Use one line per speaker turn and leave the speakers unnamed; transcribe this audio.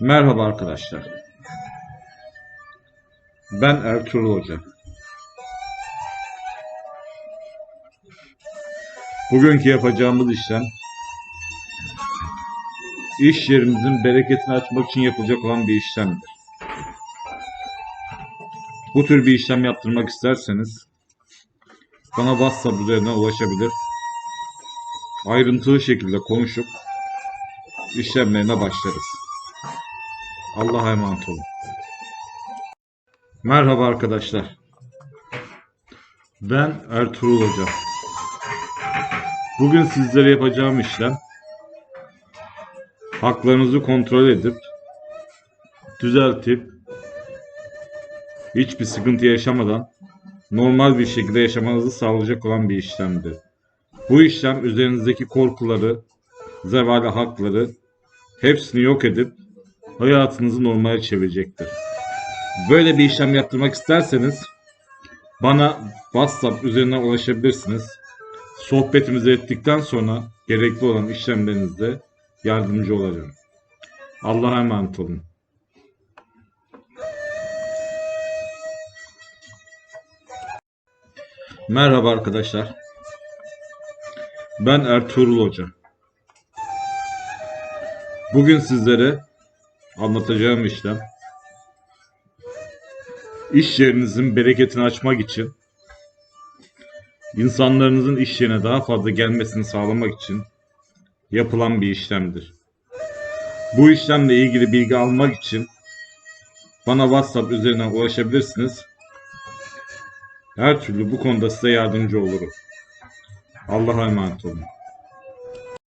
Merhaba arkadaşlar. Ben Ertuğrul Hoca. Bugünkü yapacağımız işlem iş yerimizin bereketini açmak için yapılacak olan bir işlemdir. Bu tür bir işlem yaptırmak isterseniz bana WhatsApp üzerinden ulaşabilir. Ayrıntılı şekilde konuşup işlemlerine başlarız. Allah'a emanet olun. Merhaba arkadaşlar. Ben Ertuğrul Hoca. Bugün sizlere yapacağım işlem haklarınızı kontrol edip düzeltip hiçbir sıkıntı yaşamadan normal bir şekilde yaşamanızı sağlayacak olan bir işlemdir. Bu işlem üzerinizdeki korkuları, zevali hakları hepsini yok edip hayatınızı normale çevirecektir. Böyle bir işlem yaptırmak isterseniz bana WhatsApp üzerinden ulaşabilirsiniz. Sohbetimizi ettikten sonra gerekli olan işlemlerinizde yardımcı olacağım. Allah'a emanet olun. Merhaba arkadaşlar. Ben Ertuğrul Hoca. Bugün sizlere anlatacağım işlem iş yerinizin bereketini açmak için insanlarınızın iş yerine daha fazla gelmesini sağlamak için yapılan bir işlemdir. Bu işlemle ilgili bilgi almak için bana WhatsApp üzerinden ulaşabilirsiniz. Her türlü bu konuda size yardımcı olurum. Allah'a emanet olun.